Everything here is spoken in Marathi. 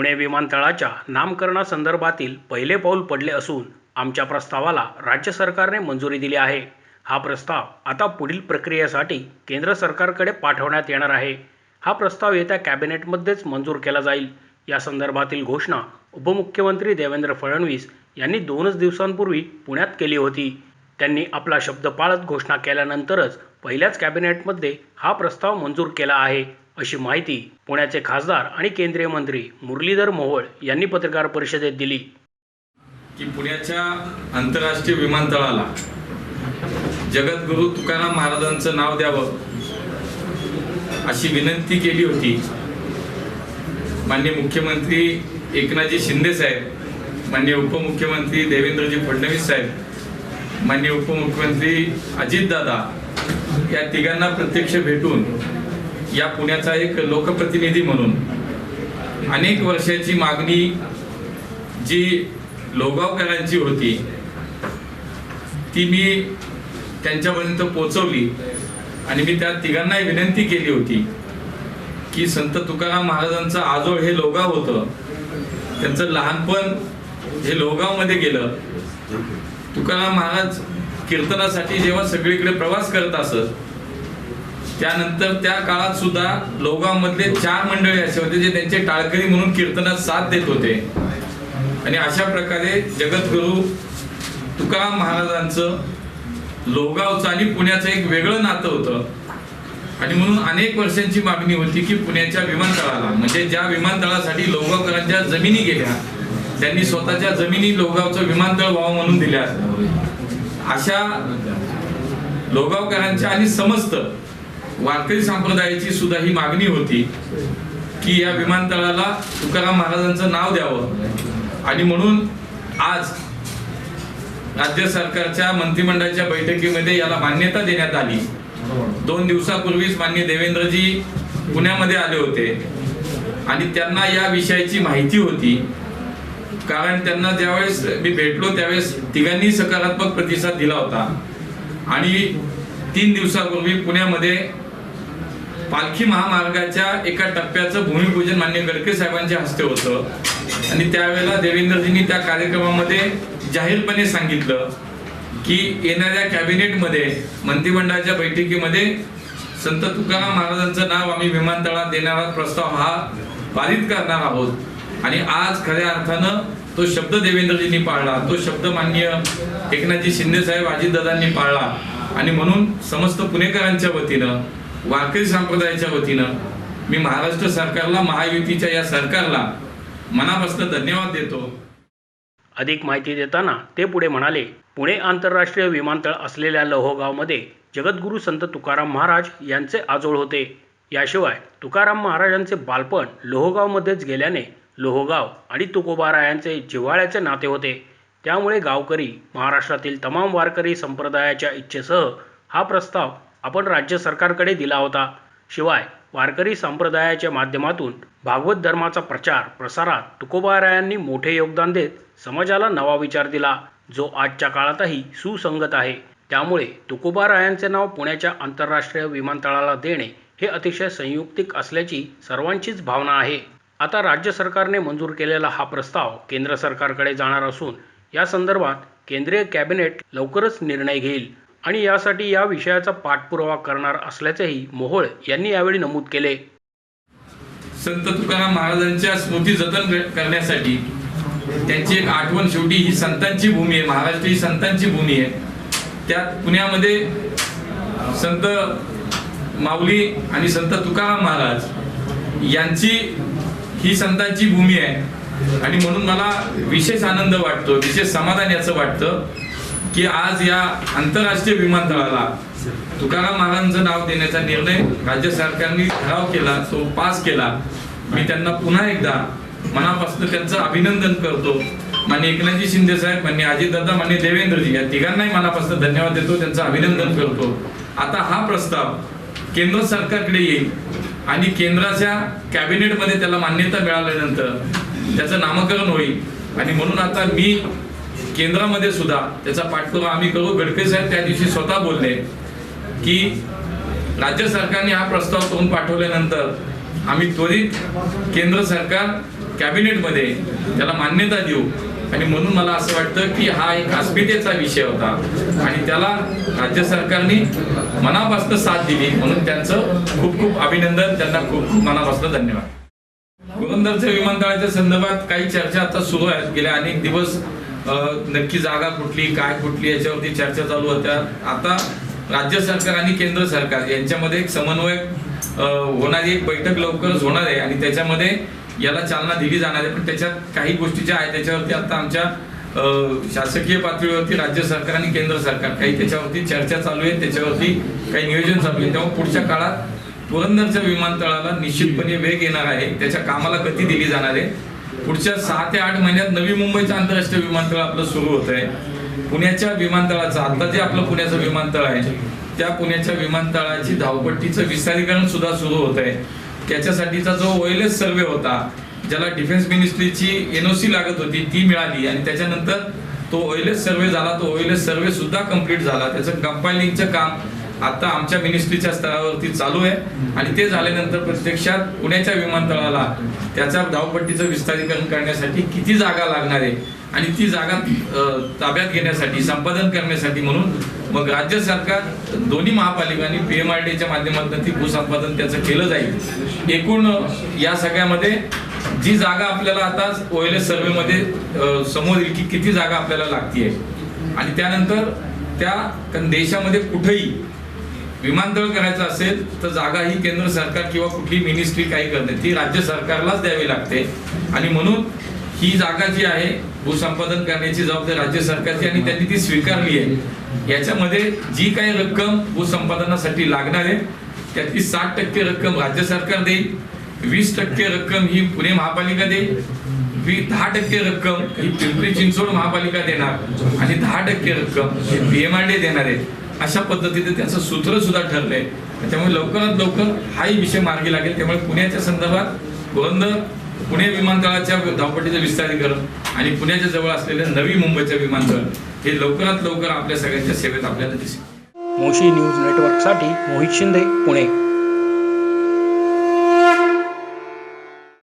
पुणे विमानतळाच्या नामकरणासंदर्भातील पहिले पाऊल पडले असून आमच्या प्रस्तावाला राज्य सरकारने मंजुरी दिली आहे. हा प्रस्ताव आता पुढील प्रक्रियेसाठी केंद्र सरकारकडे पाठवण्यात येणार आहे. हा प्रस्ताव येत्या कॅबिनेटमध्येच मंजूर केला जाईल. या संदर्भातील घोषणा उपमुख्यमंत्री देवेंद्र फडणवीस यांनी दोनच दिवसांपूर्वी पुण्यात केली होती. त्यांनी आपला शब्द पाळत घोषणा केल्यानंतरच पहिल्याच कॅबिनेटमध्ये हा प्रस्ताव मंजूर केला आहे. अशी माहिती पुण्याचे खासदार आणि केंद्रीय मंत्री मुरलीधर मोहोळ यांनी पत्रकार परिषदेत दिली. की पुण्याच्या आंतरराष्ट्रीय विमानतळाला जगद्गुरू तुकाराम महाराजांचं नाव द्यावं अशी विनंती केली होती. माननीय मुख्यमंत्री एकनाथजी शिंदे साहेब माननीय उपमुख्यमंत्री देवेंद्रजी फडणवीस साहेब माननीय उपमुख्यमंत्री अजितदादा या तिघांना प्रत्यक्ष भेटून या पुण्याचा एक लोकप्रतिनिधी म्हणून अनेक वर्षाची मागणी जी लोगावकरांची होती ती मी त्यांच्यापर्यंत पोचवली आणि मी त्या तिघांनाही विनंती केली होती की संत तुकाराम महाराजांचं आजोळ हे लोगाव होतं. त्यांचं लहानपण हे लोगावमध्ये गेलं. तुकाराम महाराज कीर्तनासाठी जेव्हा सगळीकडे प्रवास करत असत त्यानंतर त्या काळात सुद्धा लोगावमधले चार मंडळी असे होते जे त्यांचे टाळकरी म्हणून कीर्तनात साथ देत होते. आणि अशा प्रकारे जगद्गुरू तुकाराम महाराजांचं लोगावचं आणि पुण्याचं एक वेगळं नातं होतं. आणि म्हणून अनेक वर्षांची मागणी होती की पुण्याच्या विमानतळाला म्हणजे ज्या विमानतळासाठी लोगावकरांच्या जमिनी गेल्या त्यांनी स्वतःच्या जमिनी लोगावचं विमानतळ व्हावं म्हणून दिल्या. अशा लोगावकरांच्या आणि समस्त वारकरी संप्रदायाची सुद्धा ही मागणी होती की या विमानतळाला तुकाराम महाराजांचं नाव द्यावं. आणि म्हणून आज राज्य सरकारच्या मंत्रिमंडळाच्या बैठकीमध्ये याला मान्यता देण्यात आली. दोन दिवसापूर्वीच मान्य देवेंद्रजी पुण्यामध्ये आले होते. आणि त्यांना या विषयाची माहिती होती. कारण त्यांना ज्यावेळेस मी भेटलो त्यावेळेस तिघांनी सकारात्मक प्रतिसाद दिला होता. आणि तीन दिवसापूर्वी पुण्यामध्ये पालखी महामार्गाच्या एका टप्प्याचं भूमिपूजन मान्य गडकरी साहेबांच्या हस्ते होतं. आणि त्यावेळेला देवेंद्रजींनी त्या कार्यक्रमामध्ये जाहीरपणे सांगितलं की येणाऱ्या कॅबिनेटमध्ये मंत्रिमंडळाच्या बैठकीमध्ये संत तुकाराम महाराजांचं नाव आम्ही विमानतळात देणारा प्रस्ताव हा पारित करणार आहोत. आणि आज खऱ्या अर्थानं तो शब्द देवेंद्रजींनी पाळला. तो शब्द मान्य एकनाथजी शिंदे साहेब अजितदादांनी पाळला. आणि म्हणून समस्त पुणेकरांच्या वतीनं वारकरी संप्रदायाच्या वतीनं मी महाराष्ट्र सरकारला महायुतीच्या या सरकारला मनापासून धन्यवाद देतो. अधिक माहिती देताना ते पुढे म्हणाले पुणे आंतरराष्ट्रीय विमानतळ असलेल्या लोहगावमध्ये जगद्गुरू संत तुकाराम महाराज यांचे आजोळ होते. याशिवाय तुकाराम महाराजांचे बालपण लोहगावमध्येच गेल्याने लोहगाव आणि तुकोबारायांचे जिव्हाळ्याचे नाते होते. त्यामुळे गावकरी महाराष्ट्रातील तमाम वारकरी संप्रदायाच्या इच्छेसह हा प्रस्ताव आपण राज्य सरकारकडे दिला होता. शिवाय वारकरी संप्रदायाच्या माध्यमातून भागवत धर्माचा प्रचार प्रसारात तुकोबारायांनी मोठे योगदान देत समाजाला नवा विचार दिला जो आजच्या काळातही सुसंगत आहे. त्यामुळे तुकोबारायांचे नाव पुण्याच्या आंतरराष्ट्रीय विमानतळाला देणे हे अतिशय संयुक्तिक असल्याची सर्वांचीच भावना आहे. आता राज्य सरकारने मंजूर केलेला हा प्रस्ताव केंद्र सरकारकडे जाणार असून या संदर्भात केंद्रीय कॅबिनेट लवकरच निर्णय घेईल. आणि यासाठी या विषयाचा पाठपुरावा करणार असल्याचेही मोहोळ यांनी यावेळी नमूद केले. संत तुकाराम महाराजांच्या स्मृती जतन करण्यासाठी त्यांची एक आठवण शेवटी ही संतांची भूमी आहे महाराष्ट्र ही संतांची भूमी आहे. त्यात पुण्यामध्ये संत माऊली आणि संत तुकाराम महाराज यांची ही संतांची भूमी आहे. आणि म्हणून मला विशेष आनंद वाटतो विशेष समाधान याचं वाटतं. की आज या आंतरराष्ट्रीय विमानतळाला तुकाराम महाराजांचं नाव देण्याचा निर्णय राज्य सरकारने ठराव केला तो पास केला. मी त्यांना पुन्हा एकदा मनापासून त्यांचं अभिनंदन करतो. माने एकनाथजी शिंदे साहेब मान्य अजितदादा माने देवेंद्रजी या तिघांनाही मनापासून धन्यवाद देतो त्यांचं अभिनंदन करतो. आता हा प्रस्ताव केंद्र सरकारकडे येईल आणि केंद्राच्या कॅबिनेटमध्ये त्याला मान्यता मिळाल्यानंतर त्याचं नामकरण होईल. आणि म्हणून आता मी केंद्रामध्ये सुद्धा त्याचा पाठपुरावा आम्ही करू. गडकरी साहेब त्या दिवशी स्वतः बोलले की राज्य सरकारने हा प्रस्ताव करून पाठवल्यानंतर आम्ही त्वरित केंद्र सरकार कॅबिनेटमध्ये त्याला मान्यता देऊ. आणि म्हणून मला असं वाटतं की हा एक अस्मितेचा विषय होता. आणि त्याला राज्य सरकारने मनापासून साथ दिली. म्हणून त्यांचं खूप खूप अभिनंदन. त्यांना खूप खूप मनापासून धन्यवाद. पुरंदरच्या विमानतळाच्या संदर्भात काही चर्चा आता सुरू आहेत. गेल्या अनेक दिवस नक्की जागा कुठली काय कुठली याच्यावरती चर्चा चालू होत्या. आता राज्य सरकार आणि केंद्र सरकार यांच्यामध्ये एक समन्वय होणारी एक बैठक लवकरच होणार आहे आणि त्याच्यामध्ये याला चालना दिली जाणार आहे. पण त्याच्यात काही गोष्टी ज्या आहेत त्याच्यावरती आता आमच्या शासकीय पातळीवरती राज्य सरकार आणि केंद्र सरकार काही त्याच्यावरती चर्चा चालू आहे त्याच्यावरती काही नियोजन चालू आहे. तेव्हा पुढच्या काळात पुरंदरच्या विमानतळाला निश्चितपणे वेग येणार आहे. त्याच्या कामाला गती दिली जाणार आहे. पुढच्या सहा ते आठ महिन्यात नवी मुंबईचं आंतरराष्ट्रीय विमानतळ आपलं सुरू होत आहे पुण्याच्या विमानतळाचं आता जे आपलं पुण्याचं विमानतळ आहे त्या पुण्याच्या विमानतळाची धावपट्टीचं विस्तारीकरण सुद्धा सुरू होत आहे त्याच्यासाठीचा जो ओएलएस सर्वे होता ज्याला डिफेन्स मिनिस्ट्रीची एनओसी लागत होती ती मिळाली. आणि त्याच्यानंतर तो ओएलएस सर्वे झाला तो ओएलएस सर्वे सुद्धा कंप्लीट झाला. त्याचं कंपायलिंगचं काम आता आमच्या मिनिस्ट्रीच्या स्तरावरती चालू आहे. आणि ते झाल्यानंतर प्रत्यक्षात पुण्याच्या विमानतळाला त्याच्या धावपट्टीचं विस्तारीकरण करण्यासाठी किती जागा लागणार आहे आणि ती जागा ताब्यात घेण्यासाठी संपादन करण्यासाठी म्हणून मग राज्य सरकार दोन्ही महापालिकांनी पी एम आर डीच्या माध्यमातून ती भूसंपादन त्याचं केलं जाईल. एकूण या सगळ्यामध्ये जी जागा आपल्याला आता ओएलएस सर्वेमध्ये समोर येईल की किती जागा आपल्याला लागतीये. आणि त्यानंतर त्या देशामध्ये कुठेही विमानतळ करायचं असेल तर जागा ही केंद्र सरकार किंवा कुठली मिनिस्ट्री काही करते. ती राज्य सरकारलाच द्यावी लागते. आणि म्हणून ही जागा जी आहे भूसंपादन करण्याची जबाबदारी राज्य सरकारची आणि त्यांनी ती स्वीकारली आहे. याच्यामध्ये जी काही रक्कम भूसंपादनासाठी लागणार आहे त्यातली साठ टक्के रक्कम राज्य सरकार देईल वीस टक्के रक्कम ही पुणे महापालिका देईल वी- दहा टक्के रक्कम ही पिंपरी चिंचवड महापालिका देणार आणि दहा टक्के रक्कम ही पीएमआरडी देणार आहे. अशा पद्धतीने त्याचं सूत्र सुद्धा ठरलंय त्यामुळे लवकरात लवकर हाही विषय मार्गी लागेल. त्यामुळे पुण्याच्या संदर्भात पुरंदर पुणे विमानतळाच्या धावपट्टीचं विस्तारीकरण आणि पुण्याच्या जवळ असलेलं नवी मुंबईचं विमानतळ हे लवकरात लवकर आपल्या सगळ्यांच्या सेवेत आपल्याला दिसेल. मोशी न्यूज नेटवर्कसाठी मोहित शिंदे पुणे.